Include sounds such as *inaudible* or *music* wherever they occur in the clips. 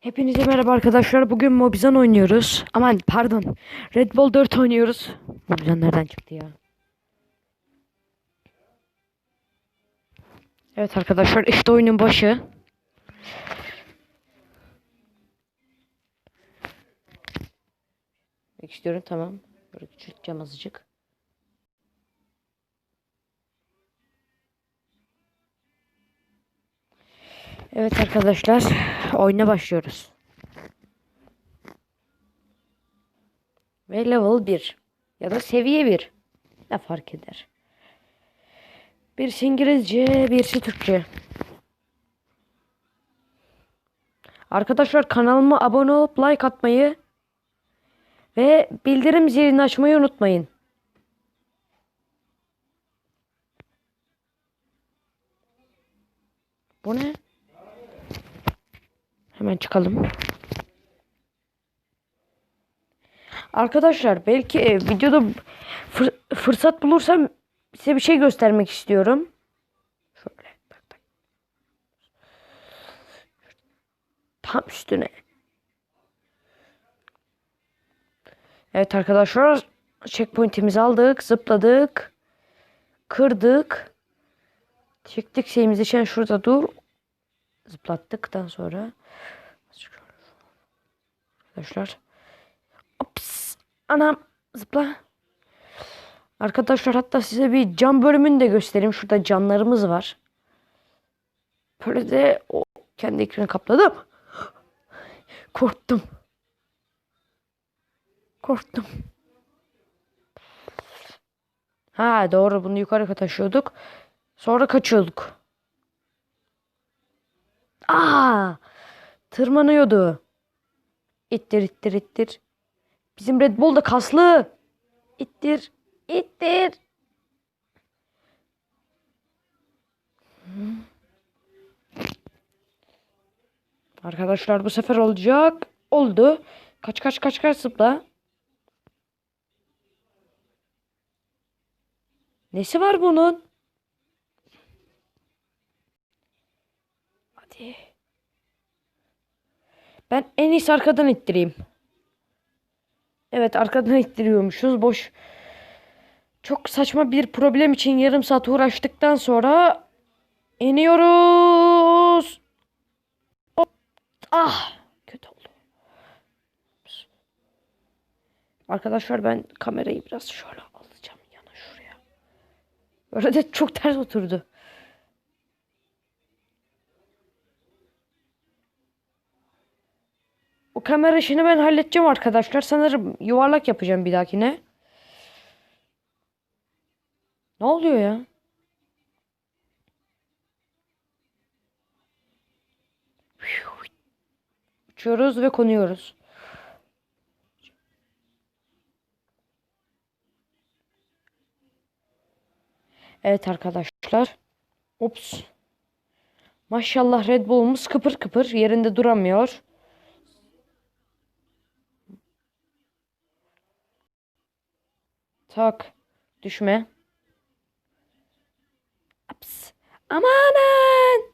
Hepinize merhaba arkadaşlar. Bugün Mobizan oynuyoruz. Aman pardon. Red Bull 4 oynuyoruz. Mobizan nereden çıktı ya? Evet arkadaşlar işte oyunun başı. Bek istiyorum tamam. Böyle küçülteceğim azıcık. Evet arkadaşlar oyuna başlıyoruz. Ve level 1 ya da seviye 1 ne fark eder? Birisi İngilizce, birisi Türkçe. Arkadaşlar kanalıma abone olup like atmayı ve bildirim zilini açmayı unutmayın. Bu ne? Hemen çıkalım. Arkadaşlar belki e, videoda fır- fırsat bulursam size bir şey göstermek istiyorum. Şöyle tak tak. Tam üstüne. Evet arkadaşlar checkpoint'imizi aldık, zıpladık, kırdık. Çektik şeyimizi için şurada dur. Zıplattıktan sonra arkadaşlar Ops, anam zıpla. Arkadaşlar hatta size bir cam bölümünü de göstereyim. Şurada camlarımız var. Böyle de o kendi ekranı kapladım. Korktum. Korktum. Ha doğru bunu yukarı taşıyorduk. Sonra kaçıyorduk. Aa! Tırmanıyordu. İttir ittir ittir. Bizim Red Bull da kaslı. İttir. ittir. Arkadaşlar bu sefer olacak. Oldu. Kaç kaç kaç kaç zıpla. Nesi var bunun? Ben en iyisi arkadan ittireyim. Evet arkadan *laughs* ittiriyormuşuz. Boş. Çok saçma bir problem için yarım saat uğraştıktan sonra iniyoruz. Hop. Ah. Kötü oldu. Arkadaşlar ben kamerayı biraz şöyle alacağım yana şuraya. Böyle de çok ters oturdu. O kamera işini ben halledeceğim arkadaşlar. Sanırım yuvarlak yapacağım bir dahakine. Ne oluyor ya? Uçuyoruz ve konuyoruz. Evet arkadaşlar. Ops. Maşallah Red Bull'umuz kıpır kıpır yerinde duramıyor. Tak. Düşme. Aps. Amanın.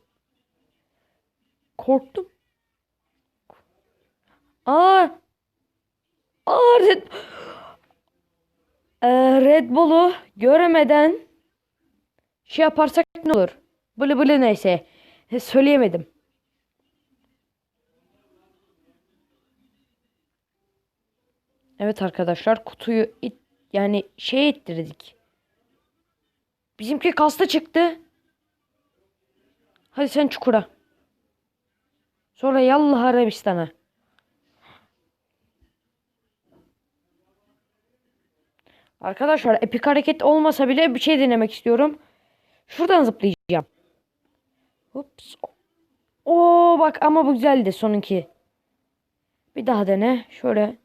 Korktum. Aa. Aa Red, Ee, Red Bull'u göremeden şey yaparsak ne olur? Bılı bılı neyse. Söyleyemedim. Evet arkadaşlar kutuyu it yani şey ettirdik. Bizimki kasta çıktı. Hadi sen çukura. Sonra yallah Arabistan'a. Arkadaşlar epik hareket olmasa bile bir şey denemek istiyorum. Şuradan zıplayacağım. Ups. Oo bak ama bu güzeldi sonunki. Bir daha dene. Şöyle.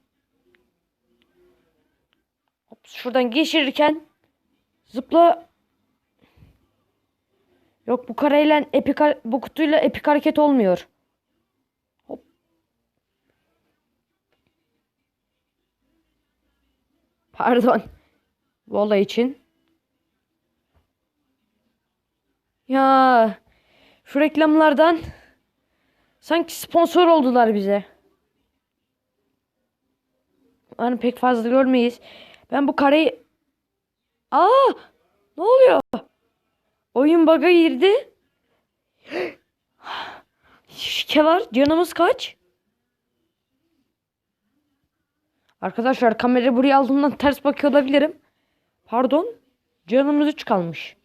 Şuradan geçirirken zıpla. Yok bu kareyle epik bu kutuyla epik hareket olmuyor. Hop. Pardon. Bu için. Ya şu reklamlardan Sanki sponsor oldular bize. Hani pek fazla görmeyiz. Ben bu kareyi... Aa! Ne oluyor? Oyun bug'a girdi. Şike var. Canımız kaç? Arkadaşlar kamerayı buraya aldığımdan ters bakıyor olabilirim. Pardon. Canımız 3 kalmış.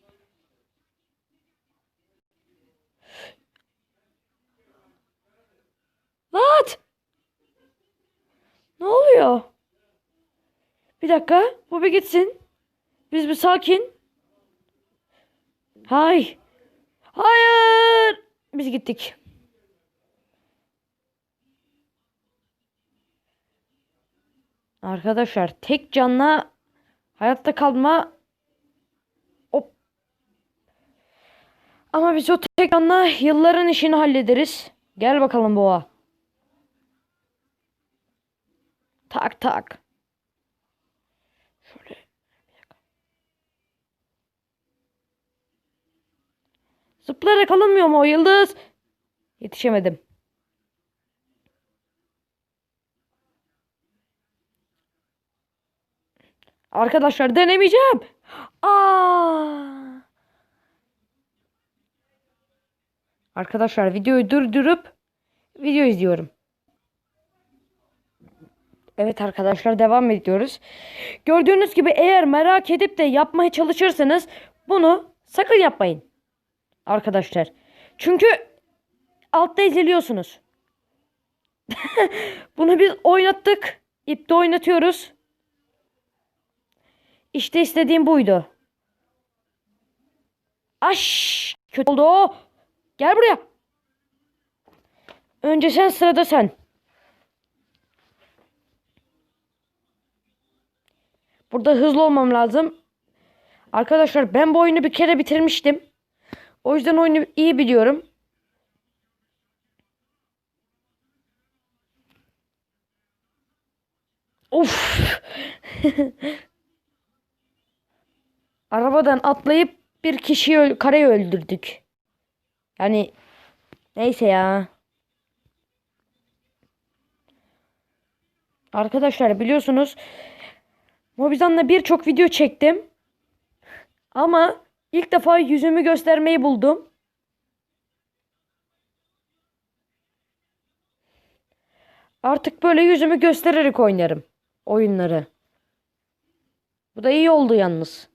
What? Ne oluyor? Bir dakika. Bu bir gitsin. Biz bir sakin. Hay. Hayır. Biz gittik. Arkadaşlar tek canla hayatta kalma. Hop. Ama biz o tek canla yılların işini hallederiz. Gel bakalım boğa. Tak tak. Şöyle. bir dakika. Zıplayarak alınmıyor mu o yıldız? Yetişemedim. Arkadaşlar denemeyeceğim. Aa! Arkadaşlar videoyu durdurup video izliyorum. Evet arkadaşlar devam ediyoruz. Gördüğünüz gibi eğer merak edip de yapmaya çalışırsanız bunu sakın yapmayın. Arkadaşlar. Çünkü altta eziliyorsunuz. *laughs* bunu biz oynattık. İpte oynatıyoruz. İşte istediğim buydu. Aş! Kötü oldu. Gel buraya. Önce sen sırada sen. Burada hızlı olmam lazım. Arkadaşlar ben bu oyunu bir kere bitirmiştim. O yüzden oyunu iyi biliyorum. Of. *laughs* Arabadan atlayıp bir kişiyi öl kareyi öldürdük. Yani neyse ya. Arkadaşlar biliyorsunuz Mobizan'la birçok video çektim. Ama ilk defa yüzümü göstermeyi buldum. Artık böyle yüzümü göstererek oynarım oyunları. Bu da iyi oldu yalnız.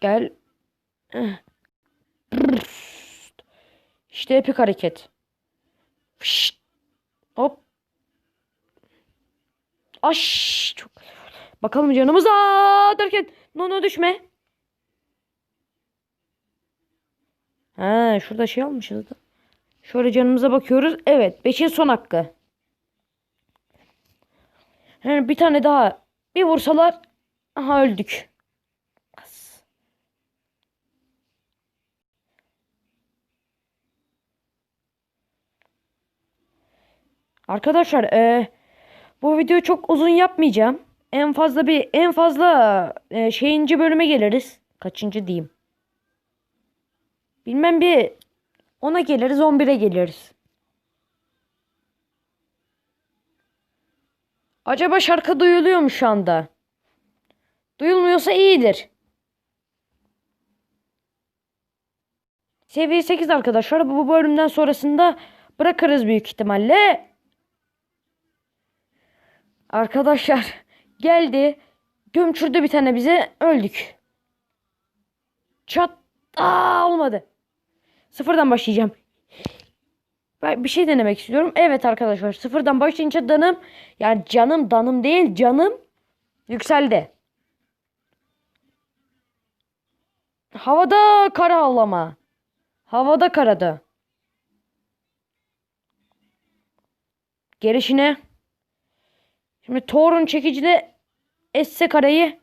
Gel. İşte epik hareket. Hop. Aş. Çok. Bakalım canımız aa derken. No no düşme. Ha şurada şey almışız da. Şöyle canımıza bakıyoruz. Evet. Beşin son hakkı. Yani bir tane daha. Bir vursalar. Aha öldük. Arkadaşlar eee bu videoyu çok uzun yapmayacağım. En fazla bir en fazla e, şeyinci bölüme geliriz. Kaçıncı diyeyim. Bilmem bir 10'a geliriz 11'e geliriz. Acaba şarkı duyuluyor mu şu anda? Duyulmuyorsa iyidir. Seviye 8 arkadaşlar. Bu bölümden sonrasında bırakırız büyük ihtimalle. Arkadaşlar geldi. Gömçürdü bir tane bize. Öldük. Çat. Aa, olmadı. Sıfırdan başlayacağım. Ben bir şey denemek istiyorum. Evet arkadaşlar sıfırdan başlayınca danım yani canım danım değil canım yükseldi. Havada kara avlama. Havada karada. Gelişine. Şimdi Thor'un çekicide esse karayı.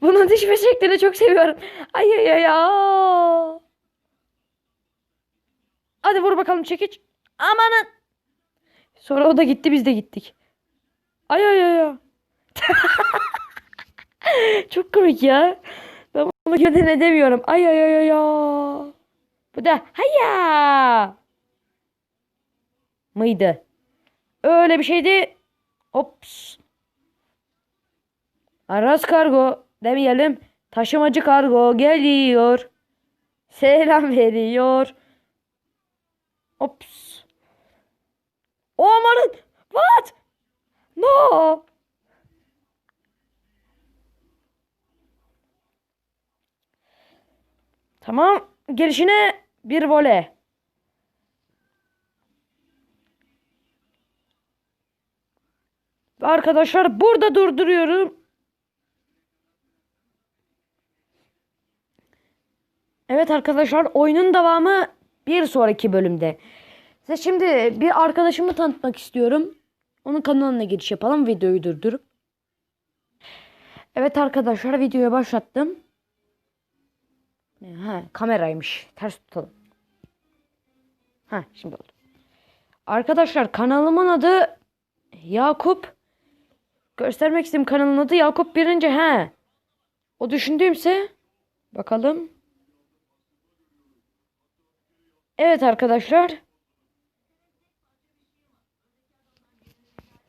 Bunun düşme şeklini çok seviyorum. Ay ay ay ay. Hadi vur bakalım çekiç. Amanın. Sonra o da gitti biz de gittik. Ay ay ay *laughs* çok komik ya. Ben Onu göden edemiyorum. Ay ay ay ay ay. Bu da hayya. Mıydı? Öyle bir şeydi. Ops. Aras kargo demeyelim. Taşımacı kargo geliyor. Selam veriyor. Ops. Oh amanın. What? No. Tamam. Gelişine bir vole. Arkadaşlar burada durduruyorum. Evet arkadaşlar oyunun devamı bir sonraki bölümde. Size şimdi bir arkadaşımı tanıtmak istiyorum. Onun kanalına giriş yapalım videoyu durdurup. Evet arkadaşlar videoya başlattım. Ha, kameraymış. Ters tutalım. Ha, şimdi oldu. Arkadaşlar kanalımın adı Yakup. Göstermek istediğim kanalın adı Yakup Birinci. He. O düşündüğümse bakalım. Evet arkadaşlar.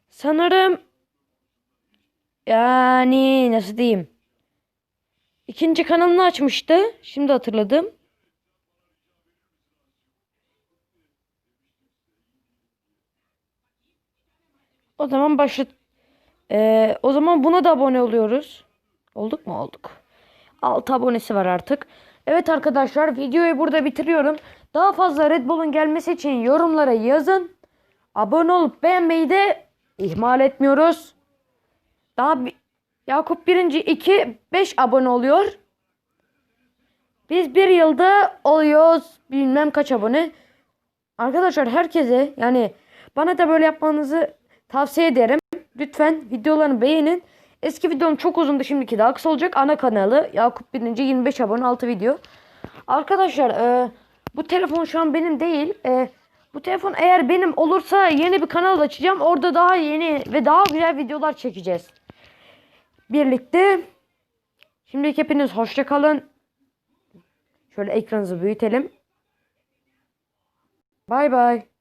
Sanırım yani nasıl diyeyim? İkinci kanalını açmıştı. Şimdi hatırladım. O zaman başlat. Ee, o zaman buna da abone oluyoruz. Olduk mu? Olduk. 6 abonesi var artık. Evet arkadaşlar videoyu burada bitiriyorum. Daha fazla Red Bull'un gelmesi için yorumlara yazın. Abone olup beğenmeyi de ihmal etmiyoruz. Daha Yakup birinci 2 5 abone oluyor. Biz bir yılda oluyoruz bilmem kaç abone. Arkadaşlar herkese yani bana da böyle yapmanızı tavsiye ederim. Lütfen videolarını beğenin. Eski videom çok uzundu şimdiki daha kısa olacak. Ana kanalı Yakup birinci 25 abone 6 video. Arkadaşlar e, bu telefon şu an benim değil. E, bu telefon eğer benim olursa yeni bir kanal açacağım. Orada daha yeni ve daha güzel videolar çekeceğiz. Birlikte. Şimdilik hepiniz hoşça kalın. Şöyle ekranınızı büyütelim. Bay bay.